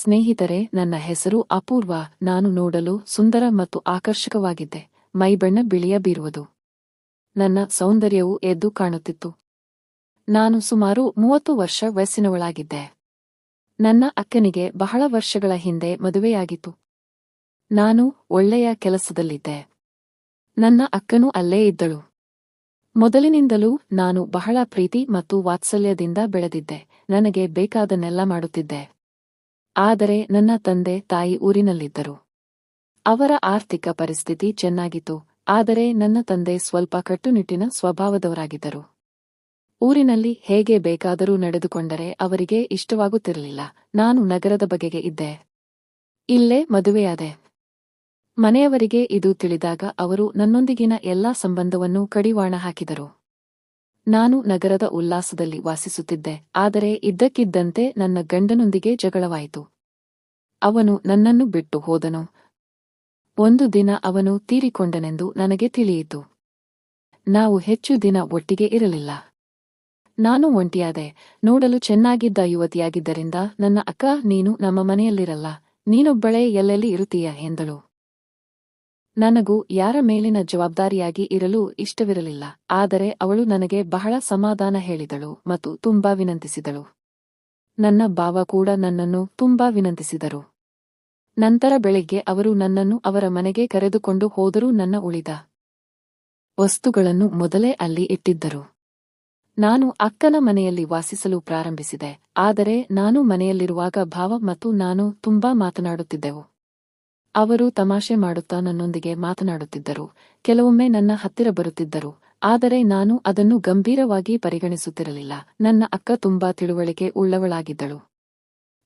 ಸ್ನೇಹಿತರೆ, ನನ್ನ ಹೆಸರು ಅಪೂರ್ವ. ನಾನು ನೋಡಲು ಸುಂದರ ಮತ್ತು ಆಕರ್ಷಕವಾಗಿದ್ದೆ. ಮೈಬಣ್ಣ ಬಿಳಿಯ ಬೀರುವುದು. ನನ್ನ ಸೌಂದರ್ಯವು ಎದ್ದು ಕಾಣುತ್ತಿತ್ತು. ನಾನು ಸುಮಾರು ಮೂವತ್ತು ವರ್ಷ ವಯಸ್ಸಿನವಳಾಗಿದ್ದೆ. ನನ್ನ ಅಕ್ಕನಿಗೆ ಬಹಳ ವರ್ಷಗಳ ಹಿಂದೆ ಮದುವೆಯಾಗಿತ್ತು. ನಾನು ಒಳ್ಳೆಯ ಕೆಲಸದಲ್ಲಿದ್ದೆ. ನನ್ನ ಅಕ್ಕನೂ ಅಲ್ಲೇ ಇದ್ದಳು. ಮೊದಲಿನಿಂದಲೂ ನಾನು ಬಹಳ ಪ್ರೀತಿ ಮತ್ತು ವಾತ್ಸಲ್ಯದಿಂದ ಬೆಳೆದಿದ್ದೆ. ನನಗೆ ಬೇಕಾದನ್ನೆಲ್ಲ ಮಾಡುತ್ತಿದ್ದೆ. ಆದರೆ ನನ್ನ ತಂದೆ ತಾಯಿ ಊರಿನಲ್ಲಿದ್ದರು. ಅವರ ಆರ್ಥಿಕ ಪರಿಸ್ಥಿತಿ ಚೆನ್ನಾಗಿತ್ತು, ಆದರೆ ನನ್ನ ತಂದೆ ಸ್ವಲ್ಪ ಕಟ್ಟುನಿಟ್ಟಿನ ಸ್ವಭಾವದವರಾಗಿದ್ದರು. ಊರಿನಲ್ಲಿ ಹೇಗೆ ಬೇಕಾದರೂ ನಡೆದುಕೊಂಡರೆ ಅವರಿಗೆ ಇಷ್ಟವಾಗುತ್ತಿರಲಿಲ್ಲ, ನಾನು ನಗರದ ಬಗೆಗೆ ಇದ್ದೆ. ಇಲ್ಲೇ ಮದುವೆಯಾದೆ. ಮನೆಯವರಿಗೆ ಇದು ತಿಳಿದಾಗ ಅವರು ನನ್ನೊಂದಿಗಿನ ಎಲ್ಲಾ ಸಂಬಂಧವನ್ನು ಕಡಿವಾಣ ಹಾಕಿದರು. ನಾನು ನಗರದ ಉಲ್ಲಾಸದಲ್ಲಿ ವಾಸಿಸುತ್ತಿದ್ದೆ, ಆದರೆ ಇದ್ದಕ್ಕಿದ್ದಂತೆ ನನ್ನ ಗಂಡನೊಂದಿಗೆ ಜಗಳವಾಯಿತು. ಅವನು ನನ್ನನ್ನು ಬಿಟ್ಟು ಹೋದನು. ಒಂದು ದಿನ ಅವನು ತೀರಿಕೊಂಡನೆಂದು ನನಗೆ ತಿಳಿಯಿತು. ನಾವು ಹೆಚ್ಚು ದಿನ ಒಟ್ಟಿಗೆ ಇರಲಿಲ್ಲ. ನಾನು ಒಂಟಿಯಾದೆ, ನೋಡಲು ಚೆನ್ನಾಗಿದ್ದ ಯುವತಿಯಾಗಿದ್ದರಿಂದ ನನ್ನ ಅಕ್ಕ, ನೀನು ನಮ್ಮ ಮನೆಯಲ್ಲಿರಲ್ಲ, ನೀನೊಬ್ಬಳೇ ಎಲ್ಲೆಲ್ಲಿ ಇರುತ್ತೀಯ ಎಂದಳು. ನನಗೂ ಯಾರ ಮೇಲಿನ ಜವಾಬ್ದಾರಿಯಾಗಿ ಇರಲು ಇಷ್ಟವಿರಲಿಲ್ಲ, ಆದರೆ ಅವಳು ನನಗೆ ಬಹಳ ಸಮಾಧಾನ ಹೇಳಿದಳು ಮತ್ತು ತುಂಬಾ ವಿನಂತಿಸಿದಳು. ನನ್ನ ಬಾವ ಕೂಡ ನನ್ನನ್ನು ತುಂಬಾ ವಿನಂತಿಸಿದರು. ನಂತರ ಬೆಳಿಗ್ಗೆ ಅವರು ನನ್ನನ್ನು ಅವರ ಮನೆಗೆ ಕರೆದುಕೊಂಡು ಹೋದರೂ ನನ್ನ ಉಳಿದ ವಸ್ತುಗಳನ್ನು ಮೊದಲೇ ಅಲ್ಲಿ ಇಟ್ಟಿದ್ದರು. ನಾನು ಅಕ್ಕನ ಮನೆಯಲ್ಲಿ ವಾಸಿಸಲು ಪ್ರಾರಂಭಿಸಿದೆ, ಆದರೆ ನಾನು ಮನೆಯಲ್ಲಿರುವಾಗ ಭಾವ ಮತ್ತು ನಾನು ತುಂಬಾ ಮಾತನಾಡುತ್ತಿದ್ದೆವು. ಅವರು ತಮಾಷೆ ಮಾಡುತ್ತಾ ನನ್ನೊಂದಿಗೆ ಮಾತನಾಡುತ್ತಿದ್ದರು. ಕೆಲವೊಮ್ಮೆ ನನ್ನ ಹತ್ತಿರ ಬರುತ್ತಿದ್ದರು. ಆದರೆ ನಾನು ಅದನ್ನು ಗಂಭೀರವಾಗಿ ಪರಿಗಣಿಸುತ್ತಿರಲಿಲ್ಲ. ನನ್ನ ಅಕ್ಕ ತುಂಬಾ ತಿಳುವಳಿಕೆ ಉಳ್ಳವಳಾಗಿದ್ದಳು.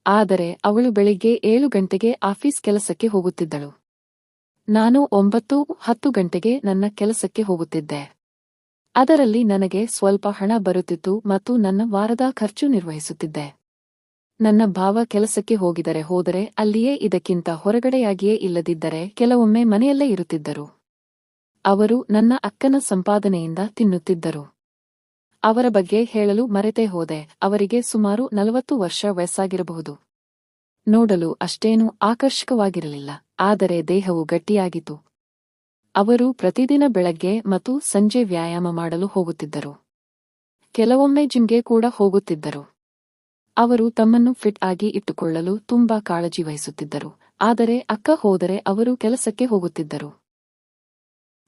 ಆದರೆ ಅವಳು ಬೆಳಿಗ್ಗೆ ಏಳು ಗಂಟೆಗೆ ಆಫೀಸ್ ಕೆಲಸಕ್ಕೆ ಹೋಗುತ್ತಿದ್ದಳು. ನಾನು ಒಂಬತ್ತು, ಹತ್ತು ಗಂಟೆಗೆ ನನ್ನ ಕೆಲಸಕ್ಕೆ ಹೋಗುತ್ತಿದ್ದೆ. ಅದರಲ್ಲಿ ನನಗೆ ಸ್ವಲ್ಪ ಹಣ ಬರುತ್ತಿತ್ತು ಮತ್ತು ನನ್ನ ವಾರದ ಖರ್ಚು ನಿರ್ವಹಿಸುತ್ತಿದ್ದೆ. ನನ್ನ ಭಾವ ಕೆಲಸಕ್ಕೆ ಹೋಗಿದರೆ ಹೋದರೆ ಅಲ್ಲಿಯೇ ಇದಕ್ಕಿಂತ ಹೊರಗಡೆಯಾಗಿಯೇ ಇಲ್ಲದಿದ್ದರೆ ಕೆಲವೊಮ್ಮೆ ಮನೆಯಲ್ಲೇ ಇರುತ್ತಿದ್ದರು. ಅವರು ನನ್ನ ಅಕ್ಕನ ಸಂಪಾದನೆಯಿಂದ ತಿನ್ನುತ್ತಿದ್ದರು. ಅವರ ಬಗ್ಗೆ ಹೇಳಲು ಮರೆತೇ ಹೋದೆ. ಅವರಿಗೆ ಸುಮಾರು ನಲವತ್ತು ವರ್ಷ ವಯಸ್ಸಾಗಿರಬಹುದು. ನೋಡಲು ಅಷ್ಟೇನೂ ಆಕರ್ಷಕವಾಗಿರಲಿಲ್ಲ, ಆದರೆ ದೇಹವು ಗಟ್ಟಿಯಾಗಿತ್ತು. ಅವರು ಪ್ರತಿದಿನ ಬೆಳಗ್ಗೆ ಮತ್ತು ಸಂಜೆ ವ್ಯಾಯಾಮ ಮಾಡಲು ಹೋಗುತ್ತಿದ್ದರು. ಕೆಲವೊಮ್ಮೆ ಜಿಮ್ಗೆ ಕೂಡ ಹೋಗುತ್ತಿದ್ದರು. ಅವರು ತಮ್ಮನ್ನು ಫಿಟ್ ಆಗಿ ಇಟ್ಟುಕೊಳ್ಳಲು ತುಂಬಾ ಕಾಳಜಿ ವಹಿಸುತ್ತಿದ್ದರು. ಆದರೆ ಅಕ್ಕ ಹೋದರೆ ಅವರು ಕೆಲಸಕ್ಕೆ ಹೋಗುತ್ತಿದ್ದರು.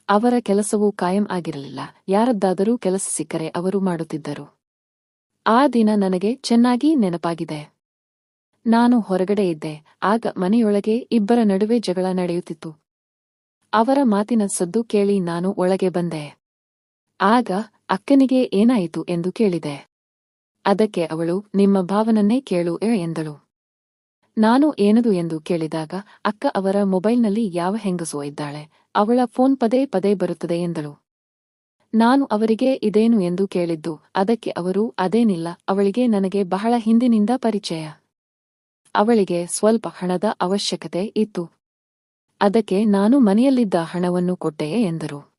ಅವರ ಕೆಲಸವು ಕಾಯಂ ಆಗಿರಲಿಲ್ಲ. ಯಾರದ್ದಾದರೂ ಕೆಲಸ ಸಿಕ್ಕರೆ ಅವರು ಮಾಡುತ್ತಿದ್ದರು. ಆ ದಿನ ನನಗೆ ಚೆನ್ನಾಗಿ ನೆನಪಾಗಿದೆ. ನಾನು ಹೊರಗಡೆ ಇದ್ದೆ. ಆಗ ಮನೆಯೊಳಗೆ ಇಬ್ಬರ ನಡುವೆ ಜಗಳ ನಡೆಯುತ್ತಿತ್ತು. ಅವರ ಮಾತಿನ ಸದ್ದು ಕೇಳಿ ನಾನು ಒಳಗೆ ಬಂದೆ. ಆಗ ಅಕ್ಕನಿಗೆ ಏನಾಯಿತು ಎಂದು ಕೇಳಿದೆ. ಅದಕ್ಕೆ ಅವಳು, ನಿಮ್ಮ ಭಾವನನ್ನೇ ಕೇಳು ಎಂದಳು. ನಾನು ಏನದು ಎಂದು ಕೇಳಿದಾಗ, ಅಕ್ಕ ಅವರ ಮೊಬೈಲ್ನಲ್ಲಿ ಯಾವ ಹೆಂಗಸು ಇದ್ದಾಳೆ, ಅವಳ ಫೋನ್ ಪದೇ ಪದೇ ಬರುತ್ತದೆ ಎಂದಳು. ನಾನು ಅವರಿಗೆ ಇದೇನು ಎಂದು ಕೇಳಿದ್ದು, ಅದಕ್ಕೆ ಅವರು, ಅದೇನಿಲ್ಲ, ಅವಳಿಗೆ ನನಗೆ ಬಹಳ ಹಿಂದಿನಿಂದ ಪರಿಚಯ. ಅವಳಿಗೆ ಸ್ವಲ್ಪ ಹಣದ ಅವಶ್ಯಕತೆ ಇತ್ತು. ಅದಕ್ಕೆ ನಾನು ಮನೆಯಲ್ಲಿದ್ದ ಹಣವನ್ನು ಕೊಟ್ಟೆಯೇ ಎಂದರು.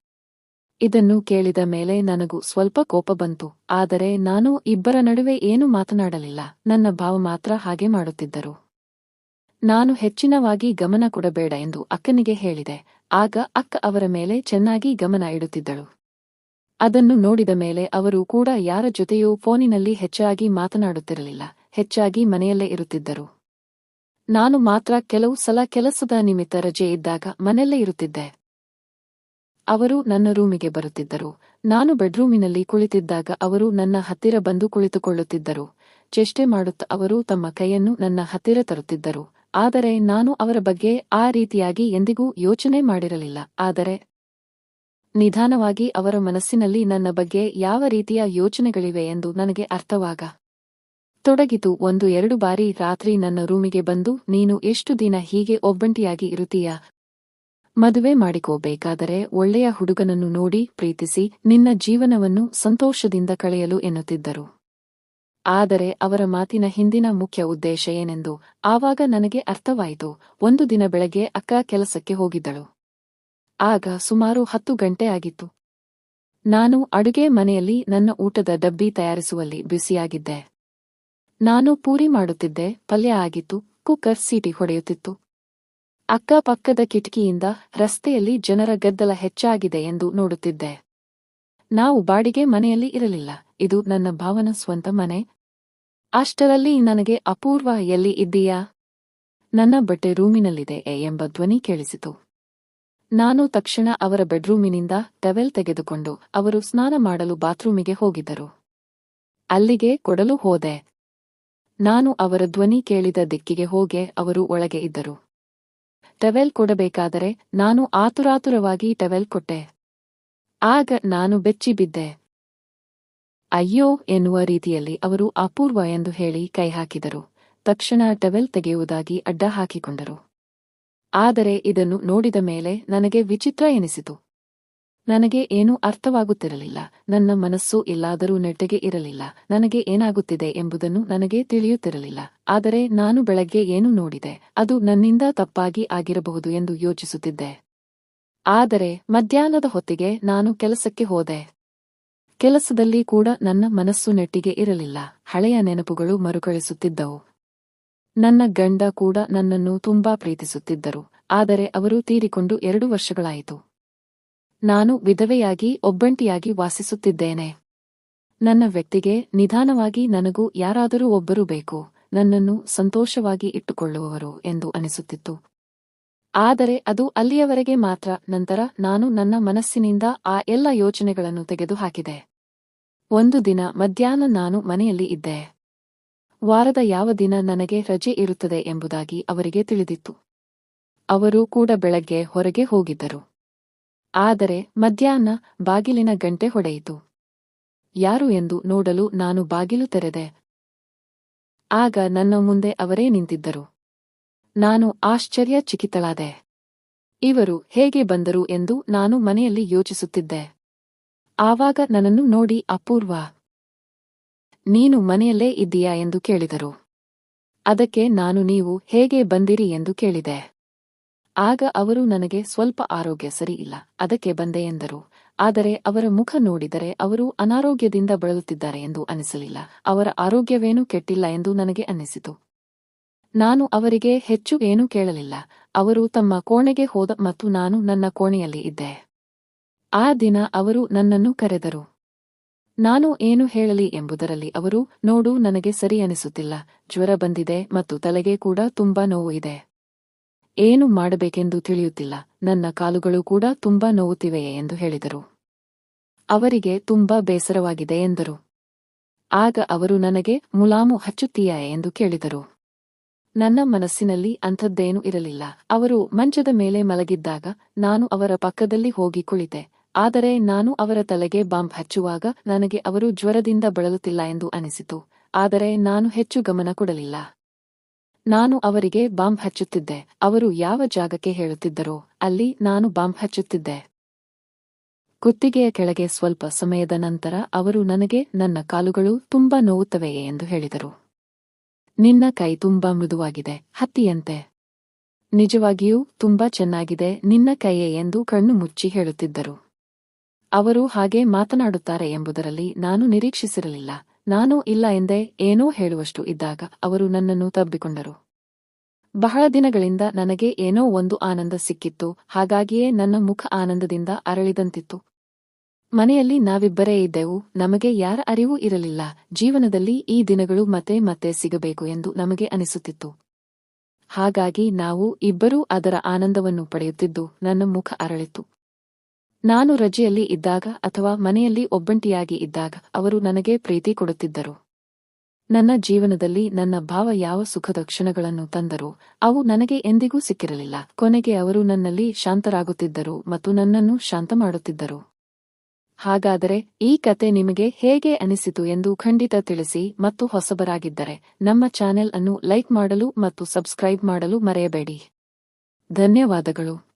ಇದನ್ನು ಕೇಳಿದ ಮೇಲೆ ನನಗೂ ಸ್ವಲ್ಪ ಕೋಪ ಬಂತು, ಆದರೆ ನಾನು ಇಬ್ಬರ ನಡುವೆ ಏನು ಮಾತನಾಡಲಿಲ್ಲ, ನನ್ನ ಭಾವ ಮಾತ್ರ ಹಾಗೆ ಮಾಡುತ್ತಿದ್ದರು. ನಾನು ಹೆಚ್ಚಿನವಾಗಿ ಗಮನ ಕೊಡಬೇಡ ಎಂದು ಅಕ್ಕನಿಗೆ ಹೇಳಿದೆ, ಆಗ ಅಕ್ಕ ಅವರ ಮೇಲೆ ಚೆನ್ನಾಗಿ ಗಮನ ಇಡುತ್ತಿದ್ದಳು. ಅದನ್ನು ನೋಡಿದ ಮೇಲೆ ಅವರು ಕೂಡ ಯಾರ ಜೊತೆಯೂ ಫೋನಿನಲ್ಲಿ ಹೆಚ್ಚಾಗಿ ಮಾತನಾಡುತ್ತಿರಲಿಲ್ಲ, ಹೆಚ್ಚಾಗಿ ಮನೆಯಲ್ಲೇ ಇರುತ್ತಿದ್ದರು. ನಾನು ಮಾತ್ರ ಕೆಲವು ಸಲ ಕೆಲಸದ ನಿಮಿತ್ತ ರಜೆ ಇದ್ದಾಗ ಮನೆಯಲ್ಲೇ ಇರುತ್ತಿದ್ದೆ. ಅವರು ನನ್ನ ರೂಮಿಗೆ ಬರುತ್ತಿದ್ದರು. ನಾನು ಬೆಡ್ರೂಮಿನಲ್ಲಿ ಕುಳಿತಿದ್ದಾಗ ಅವರು ನನ್ನ ಹತ್ತಿರ ಬಂದು ಕುಳಿತುಕೊಳ್ಳುತ್ತಿದ್ದರು. ಚೇಷ್ಟೆ ಮಾಡುತ್ತಾ ಅವರು ತಮ್ಮ ಕೈಯನ್ನು ನನ್ನ ಹತ್ತಿರ ತರುತ್ತಿದ್ದರು. ಆದರೆ ನಾನು ಅವರ ಬಗ್ಗೆ ಆ ರೀತಿಯಾಗಿ ಎಂದಿಗೂ ಯೋಚನೆ ಮಾಡಿರಲಿಲ್ಲ. ಆದರೆ ನಿಧಾನವಾಗಿ ಅವರ ಮನಸ್ಸಿನಲ್ಲಿ ನನ್ನ ಬಗ್ಗೆ ಯಾವ ರೀತಿಯ ಯೋಚನೆಗಳಿವೆ ಎಂದು ನನಗೆ ಅರ್ಥವಾಗ ತೊಡಗಿತು. ಒಂದು ಎರಡು ಬಾರಿ ರಾತ್ರಿ ನನ್ನ ರೂಮಿಗೆ ಬಂದು, ನೀನು ಎಷ್ಟು ದಿನ ಹೀಗೆ ಒಬ್ಬಂಟಿಯಾಗಿ ಇರುತ್ತೀಯಾ? ಮದುವೆ ಮಾಡಿಕೋಬೇಕಾದರೆ ಒಳ್ಳೆಯ ಹುಡುಗನನ್ನು ನೋಡಿ ಪ್ರೀತಿಸಿ ನಿನ್ನ ಜೀವನವನ್ನು ಸಂತೋಷದಿಂದ ಕಳೆಯಲು ಎನ್ನುತ್ತಿದ್ದರು. ಆದರೆ ಅವರ ಮಾತಿನ ಹಿಂದಿನ ಮುಖ್ಯ ಉದ್ದೇಶ ಏನೆಂದು ಆವಾಗ ನನಗೆ ಅರ್ಥವಾಯಿತು. ಒಂದು ದಿನ ಬೆಳಗ್ಗೆ ಅಕ್ಕ ಕೆಲಸಕ್ಕೆ ಹೋಗಿದ್ದಳು. ಆಗ ಸುಮಾರು ಹತ್ತು ಗಂಟೆ ಆಗಿತ್ತು. ನಾನು ಅಡುಗೆ ಮನೆಯಲ್ಲಿ ನನ್ನ ಊಟದ ಡಬ್ಬಿ ತಯಾರಿಸುವಲ್ಲಿ ಬಿಸಿಯಾಗಿದ್ದೆ ನಾನು ಪೂರಿ ಮಾಡುತ್ತಿದ್ದೆ, ಪಲ್ಯ ಆಗಿತ್ತು, ಕುಕ್ಕರ್ ಸೀಟಿ ಹೊಡೆಯುತ್ತಿತ್ತು. ಅಕ್ಕಪಕ್ಕದ ಕಿಟಕಿಯಿಂದ ರಸ್ತೆಯಲ್ಲಿ ಜನರ ಗದ್ದಲ ಹೆಚ್ಚಾಗಿದೆ ಎಂದು ನೋಡುತ್ತಿದ್ದೆ. ನಾವು ಬಾಡಿಗೆ ಮನೆಯಲ್ಲಿ ಇರಲಿಲ್ಲ. ಇದು ನನ್ನ ಭಾವನ ಸ್ವಂತ ಮನೆ. ಅಷ್ಟರಲ್ಲಿ ನನಗೆ ಅಪೂರ್ವ ಎಲ್ಲಿ ಇದ್ದೀಯಾ? ನನ್ನ ಬಟ್ಟೆ ರೂಮಿನಲ್ಲಿದೆ ಎಂಬ ಧ್ವನಿ ಕೇಳಿಸಿತು. ನಾನು ತಕ್ಷಣ ಅವರ ಬೆಡ್ರೂಮಿನಿಂದ ಟವೆಲ್ ತೆಗೆದುಕೊಂಡು ಅವರು ಸ್ನಾನ ಮಾಡಲು ಬಾತ್ರೂಮಿಗೆ ಹೋಗಿದ್ದರು. ಅಲ್ಲಿಗೆ ಕೊಡಲು ಹೋದೆ. ನಾನು ಅವರ ಧ್ವನಿ ಕೇಳಿದ ದಿಕ್ಕಿಗೆ ಹೋಗೆ ಅವರು ಒಳಗೆ ಇದ್ದರು. ಟವೆಲ್ ಕೊಡಬೇಕಾದರೆ ನಾನು ಆತುರಾತುರವಾಗಿ ಟವೆಲ್ ಕೊಟ್ಟೆ. ಆಗ ನಾನು ಬೆಚ್ಚಿ ಬಿದ್ದೆ. ಅಯ್ಯೋ ಎನ್ನುವ ರೀತಿಯಲ್ಲಿ ಅವರು ಅಪೂರ್ವ ಎಂದು ಹೇಳಿ ಕೈ ಹಾಕಿದರು. ತಕ್ಷಣ ಟವೆಲ್ ತೆಗೆಯುವುದಾಗಿ ಅಡ್ಡ ಹಾಕಿಕೊಂಡರು. ಆದರೆ ಇದನ್ನು ನೋಡಿದ ಮೇಲೆ ನನಗೆ ವಿಚಿತ್ರ ಎನಿಸಿತು. ನನಗೆ ಏನೂ ಅರ್ಥವಾಗುತ್ತಿರಲಿಲ್ಲ. ನನ್ನ ಮನಸ್ಸು ಎಲ್ಲಾದರೂ ನೆಟ್ಟಗೆ ಇರಲಿಲ್ಲ. ನನಗೆ ಏನಾಗುತ್ತಿದೆ ಎಂಬುದನ್ನು ನನಗೆ ತಿಳಿಯುತ್ತಿರಲಿಲ್ಲ. ಆದರೆ ನಾನು ಬೆಳಗ್ಗೆ ಏನು ನೋಡಿದೆ? ಅದು ನನ್ನಿಂದ ತಪ್ಪಾಗಿ ಆಗಿರಬಹುದು ಎಂದು ಯೋಚಿಸುತ್ತಿದ್ದೆ. ಆದರೆ ಮಧ್ಯಾಹ್ನದ ಹೊತ್ತಿಗೆ ನಾನು ಕೆಲಸಕ್ಕೆ ಹೋದೆ. ಕೆಲಸದಲ್ಲಿ ಕೂಡ ನನ್ನ ಮನಸ್ಸು ನೆಟ್ಟಿಗೆ ಇರಲಿಲ್ಲ. ಹಳೆಯ ನೆನಪುಗಳು ಮರುಕಳಿಸುತ್ತಿದ್ದವು. ನನ್ನ ಗಂಡ ಕೂಡ ನನ್ನನ್ನು ತುಂಬಾ ಪ್ರೀತಿಸುತ್ತಿದ್ದರು. ಆದರೆ ಅವರು ತೀರಿಕೊಂಡು ಎರಡು ವರ್ಷಗಳಾಯಿತು. ನಾನು ವಿಧವೆಯಾಗಿ, ಒಬ್ಬಂಟಿಯಾಗಿ ವಾಸಿಸುತ್ತಿದ್ದೇನೆ. ನನ್ನ ವ್ಯಕ್ತಿಗೆ ನಿಧಾನವಾಗಿ ನನಗೂ ಯಾರಾದರೂ ಒಬ್ಬರು ಬೇಕು, ನನ್ನನ್ನು ಸಂತೋಷವಾಗಿ ಇಟ್ಟುಕೊಳ್ಳುವವರು ಎಂದು ಅನಿಸುತ್ತಿತ್ತು. ಆದರೆ ಅದು ಅಲ್ಲಿಯವರೆಗೆ ಮಾತ್ರ, ನಂತರ ನಾನು ನನ್ನ ಮನಸ್ಸಿನಿಂದ ಆ ಎಲ್ಲ ಯೋಚನೆಗಳನ್ನು ತೆಗೆದುಹಾಕಿದೆ. ಒಂದು ದಿನ ಮಧ್ಯಾಹ್ನ ನಾನು ಮನೆಯಲ್ಲಿ ಇದ್ದೆ. ವಾರದ ಯಾವ ದಿನ ನನಗೆ ರಜೆ ಇರುತ್ತದೆ ಎಂಬುದಾಗಿ ಅವರಿಗೆ ತಿಳಿದಿತ್ತು. ಅವರು ಕೂಡ ಬೆಳಗ್ಗೆ ಹೊರಗೆ ಹೋಗಿದ್ದರು. ಆದರೆ ಮಧ್ಯಾಹ್ನ ಬಾಗಿಲಿನ ಗಂಟೆ ಹೊಡೆಯಿತು. ಯಾರು ಎಂದು ನೋಡಲು ನಾನು ಬಾಗಿಲು ತೆರೆದೆ. ಆಗ ನನ್ನ ಮುಂದೆ ಅವರೇ ನಿಂತಿದ್ದರು. ನಾನು ಆಶ್ಚರ್ಯ ಚಿಕಿತಳಾದೆ ಇವರು ಹೇಗೆ ಬಂದರು ಎಂದು ನಾನು ಮನೆಯಲ್ಲಿ ಯೋಚಿಸುತ್ತಿದ್ದೆ. ಆವಾಗ ನನ್ನನ್ನು ನೋಡಿ ಅಪೂರ್ವ, ನೀನು ಮನೆಯಲ್ಲೇ ಇದ್ದೀಯಾ ಎಂದು ಕೇಳಿದರು. ಅದಕ್ಕೆ ನಾನು ನೀವು ಹೇಗೆ ಬಂದಿರಿ ಎಂದು ಕೇಳಿದೆ. ಆಗ ಅವರು ನನಗೆ ಸ್ವಲ್ಪ ಆರೋಗ್ಯ ಸರಿಯಿಲ್ಲ ಅದಕ್ಕೆ ಬಂದೆ ಎಂದರು. ಆದರೆ ಅವರ ಮುಖ ನೋಡಿದರೆ ಅವರು ಅನಾರೋಗ್ಯದಿಂದ ಬಳಲುತ್ತಿದ್ದಾರೆ ಎಂದು ಅನಿಸಲಿಲ್ಲ. ಅವರ ಆರೋಗ್ಯವೇನೂ ಕೆಟ್ಟಿಲ್ಲ ಎಂದು ನನಗೆ ಅನ್ನಿಸಿತು. ನಾನು ಅವರಿಗೆ ಹೆಚ್ಚು ಏನೂ ಕೇಳಲಿಲ್ಲ. ಅವರು ತಮ್ಮ ಕೋಣೆಗೆ ಹೋದ ಮತ್ತು ನಾನು ನನ್ನ ಕೋಣೆಯಲ್ಲಿ ಇದ್ದೆ. ಆ ದಿನ ಅವರು ನನ್ನನ್ನು ಕರೆದರು. ನಾನು ಏನು ಹೇಳಲಿ ಎಂಬುದರಲ್ಲಿ ಅವರು, ನೋಡು, ನನಗೆ ಸರಿ ಅನಿಸುತ್ತಿಲ್ಲ. ಜ್ವರ ಬಂದಿದೆ ಮತ್ತು ತಲೆಗೆ ಕೂಡ ತುಂಬಾ ನೋವು ಇದೆ. ಏನು ಮಾಡಬೇಕೆಂದು ತಿಳಿಯುತ್ತಿಲ್ಲ. ನನ್ನ ಕಾಲುಗಳು ಕೂಡ ತುಂಬಾ ನೋವುತ್ತಿವೆಯೇ ಎಂದು ಹೇಳಿದರು. ಅವರಿಗೆ ತುಂಬಾ ಬೇಸರವಾಗಿದೆ ಎಂದರು. ಆಗ ಅವರು ನನಗೆ, ಮುಲಾಮು ಹಚ್ಚುತ್ತೀಯಾ? ಎಂದು ಕೇಳಿದರು. ನನ್ನ ಮನಸ್ಸಿನಲ್ಲಿ ಅಂಥದ್ದೇನೂ ಇರಲಿಲ್ಲ. ಅವರು ಮಂಚದ ಮೇಲೆ ಮಲಗಿದ್ದಾಗ ನಾನು ಅವರ ಪಕ್ಕದಲ್ಲಿ ಹೋಗಿ ಕುಳಿತೆ. ಆದರೆ ನಾನು ಅವರ ತಲೆಗೆ ಬಾಂಬ್ ಹಚ್ಚುವಾಗ ನನಗೆ ಅವರು ಜ್ವರದಿಂದ ಬಳಲುತ್ತಿಲ್ಲ ಎಂದು ಅನಿಸಿತು. ಆದರೆ ನಾನು ಹೆಚ್ಚು ಗಮನ ಕೊಡಲಿಲ್ಲ. ನಾನು ಅವರಿಗೆ ಬಾಂಬ್ ಹಚ್ಚುತ್ತಿದ್ದೆ. ಅವರು ಯಾವ ಜಾಗಕ್ಕೆ ಹೇಳುತ್ತಿದ್ದರೋ ಅಲ್ಲಿ ನಾನು ಬಾಂಬ್ ಹಚ್ಚುತ್ತಿದ್ದೆ. ಕುತ್ತಿಗೆಯ ಕೆಳಗೆ ಸ್ವಲ್ಪ ಸಮಯದ ನಂತರ ಅವರು ನನಗೆ, ನನ್ನ ಕಾಲುಗಳು ತುಂಬಾ ನೋವುತ್ತವೆಯೇ ಎಂದು ಹೇಳಿದರು. ನಿನ್ನ ಕೈ ತುಂಬಾ ಮೃದುವಾಗಿದೆ, ಹತ್ತಿಯಂತೆ. ನಿಜವಾಗಿಯೂ ತುಂಬಾ ಚೆನ್ನಾಗಿದೆ, ನಿನ್ನ ಕೈಯೇ ಎಂದು ಕಣ್ಣು ಮುಚ್ಚಿ ಹೇಳುತ್ತಿದ್ದರು. ಅವರು ಹಾಗೆ ಮಾತನಾಡುತ್ತಾರೆ ಎಂಬುದರಲ್ಲಿ ನಾನು ನಿರೀಕ್ಷಿಸಿರಲಿಲ್ಲ. ನಾನು ಇಲ್ಲ ಎಂದೇ ಏನೋ ಹೇಳುವಷ್ಟು ಇದ್ದಾಗ ಅವರು ನನ್ನನ್ನು ತಬ್ಬಿಕೊಂಡರು. ಬಹಳ ದಿನಗಳಿಂದ ನನಗೆ ಏನೋ ಒಂದು ಆನಂದ ಸಿಕ್ಕಿತ್ತು, ಹಾಗಾಗಿಯೇ ನನ್ನ ಮುಖ ಆನಂದದಿಂದ ಅರಳಿದಂತಿತ್ತು. ಮನೆಯಲ್ಲಿ ನಾವಿಬ್ಬರೇ ಇದ್ದೆವು, ನಮಗೆ ಯಾರ ಅರಿವು ಇರಲಿಲ್ಲ, ಜೀವನದಲ್ಲಿ ಈ ದಿನಗಳು ಮತ್ತೆ ಮತ್ತೆ ಸಿಗಬೇಕು ಎಂದು ನಮಗೆ ಅನಿಸುತ್ತಿತ್ತು. ಹಾಗಾಗಿ ನಾವು ಇಬ್ಬರೂ ಅದರ ಆನಂದವನ್ನು ಪಡೆಯುತ್ತಿದ್ದು, ನನ್ನ ಮುಖ ಅರಳಿತು ನಾನು ರಜೆಯಲ್ಲಿ ಇದ್ದಾಗ ಅಥವಾ ಮನೆಯಲ್ಲಿ ಒಬ್ಬಂಟಿಯಾಗಿ ಇದ್ದಾಗ ಅವರು ನನಗೆ ಪ್ರೀತಿ ಕೊಡುತ್ತಿದ್ದರು. ನನ್ನ ಜೀವನದಲ್ಲಿ ನನ್ನ ಭಾವ ಯಾವ ಸುಖದ ಕ್ಷಣಗಳನ್ನು ತಂದರೂ ಅವು ನನಗೆ ಎಂದಿಗೂ ಸಿಕ್ಕಿರಲಿಲ್ಲ. ಕೊನೆಗೆ ಅವರು ನನ್ನಲ್ಲಿ ಶಾಂತರಾಗುತ್ತಿದ್ದರು ಮತ್ತು ನನ್ನನ್ನು ಶಾಂತ ಮಾಡುತ್ತಿದ್ದರು. ಹಾಗಾದರೆ ಈ ಕತೆ ನಿಮಗೆ ಹೇಗೆ ಅನಿಸಿತು ಎಂದು ಖಂಡಿತ ತಿಳಿಸಿ ಮತ್ತು ಹೊಸಬರಾಗಿದ್ದರೆ ನಮ್ಮ ಚಾನೆಲ್ ಅನ್ನು ಲೈಕ್ ಮಾಡಲು ಮತ್ತು ಸಬ್ಸ್ಕ್ರೈಬ್ ಮಾಡಲು ಮರೆಯಬೇಡಿ. ಧನ್ಯವಾದಗಳು.